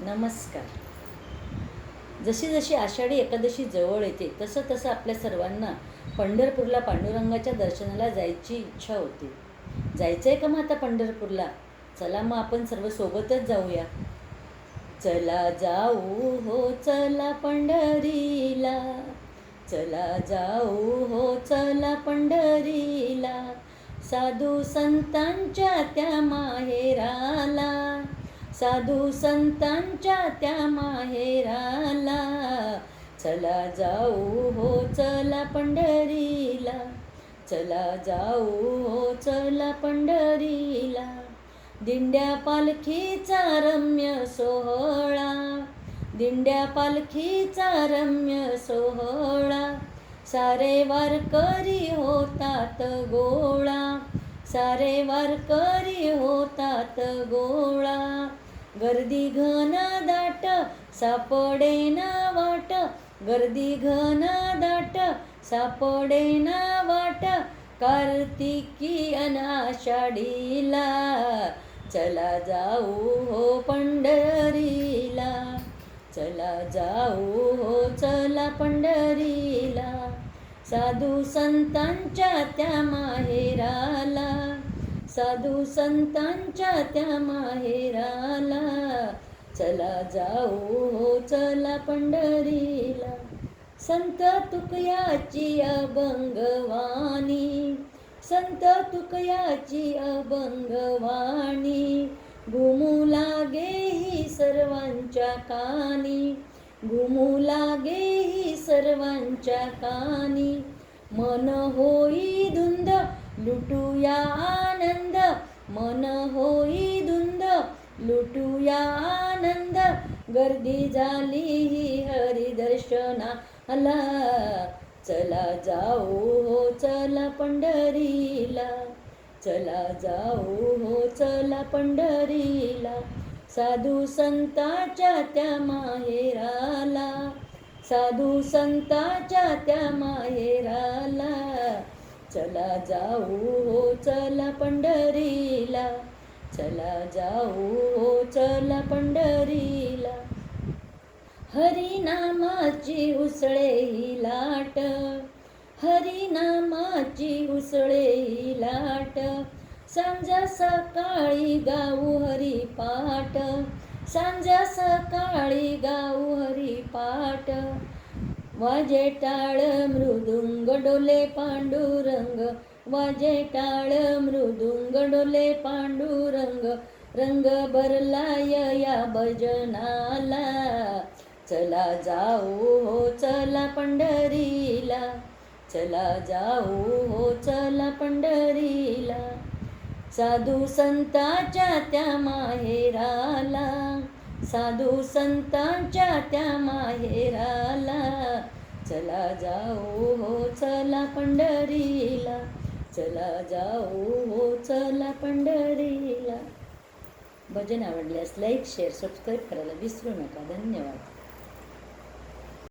नमस्कार. जशी जशी आषाढी एकादशी जवळ येते तसं तसं आपल्या सर्वांना पंढरपूरला पांडुरंगाच्या दर्शनाला जायची इच्छा होती. जायचं आहे का मग आता पंढरपूरला? चला मग आपण सर्व सोबतच जाऊया. चला जाऊ हो चला पंढरीला. चला जाऊ हो चला पंढरीला. साधू संतांच्या त्या मा साधू संतांच्या त्या माहेराला. चला जाऊ हो चला पंढरीला. चला जाऊ हो चला पंढरीला. दिंड्या पालखीचा रम्य सोहळा. दिंड्या पालखीचा रम्य सोहळा. सारे वारकरी होतात गोळा. सारे वारकरी होतात गोळा. गर्दी घन दाट सापडे ना वाट. गर्दी घन दाट सापडे ना वाट. कार्तिकी अनाषाढीला चला जाऊ हो पंढरीला. चला जाऊ हो चला पंढरीला. साधू संतांच्या त्या माहेराला साधू संतांच्या त्या माहेराला. चला जाऊ हो चला पंढरीला. संत तुकयाची अभंगवाणी. संत तुकयाची अभंगवाणी. घुमू लागे ही सर्वांच्या कानी. घुमू लागे ही सर्वांच्या कानी. मन होई धुंद लुटूया मन होई धुंद लुटूया आनंद. गर्दी झाली ही दर्शनाला चला जाऊ हो चला पंढरीला. चला जाऊ हो चला पंढरीला. साधू संताच्या त्या माहेराला. साधू संताच्या त्या चला जाऊ हो चला पंढरीला. चला जाऊ हो चला पंढरीला. हरिनामाची उसळे ही लाट. हरिनामाची उसळे ही लाट. सांजा सकाळी गाऊ हरिपाठ सांजा सकाळी गाऊ हरिपाठ वाजे टाळ मृदुंग डोले पांडुरंग वाजे टाळ मृदुंग डोले पांडुरंग रंग भरलाय या भजनाला. चला जाऊ हो चला पंढरीला. चला जाऊ हो चला पंढरीला. साधू संताच्या त्या माहेराला. साधू संतांच्या त्या माहेराला. चला जाऊ हो चला पंढरीला. चला जाऊ हो चला पंढरीला. भजन आवडल्यास लाईक शेअर सबस्क्राईब करायला विसरू नका. धन्यवाद.